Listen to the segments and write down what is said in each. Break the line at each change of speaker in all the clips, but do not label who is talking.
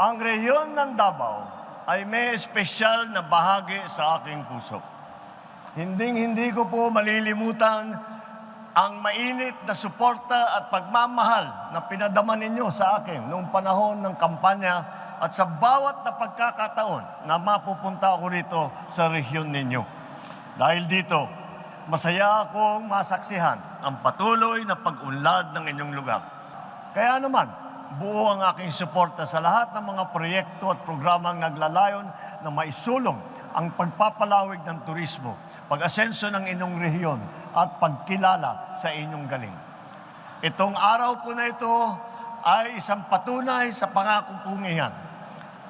Ang rehiyon ng Davao ay may espesyal na bahagi sa aking puso. Hinding-hindi ko po malilimutan ang mainit na suporta at pagmamahal na pinadama ninyo sa akin noong panahon ng kampanya at sa bawat na pagkakataon na mapupunta ako rito sa rehiyon ninyo. Dahil dito, masaya akong masaksihan ang patuloy na pag-unlad ng inyong lugar. Kaya naman, buo ang aking suporta sa lahat ng mga proyekto at programang naglalayon na maisulong ang pagpapalawig ng turismo, pag-asenso ng inyong rehiyon at pagkilala sa inyong galing. Itong araw po na ito ay isang patunay sa pangako kong iyan.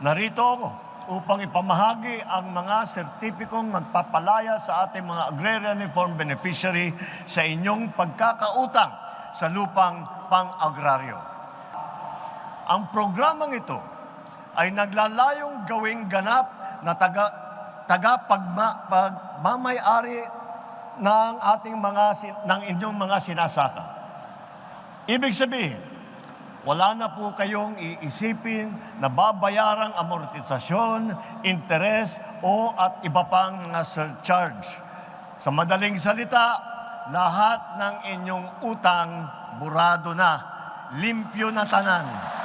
Narito ako upang ipamahagi ang mga sertipikong magpapalaya sa ating mga agrarian reform beneficiary sa inyong pagkakautang sa lupang pang-agraryo. Ang programang ito ay naglalayong gawing ganap na taga, taga pagma, pagmamayari ng ating mga ng inyong mga sinasaka. Ibig sabihin, wala na po kayong iisipin na babayarang amortisasyon, interes o at iba pang mga surcharge. Sa madaling salita, lahat ng inyong utang burado na, limpyo na tanan.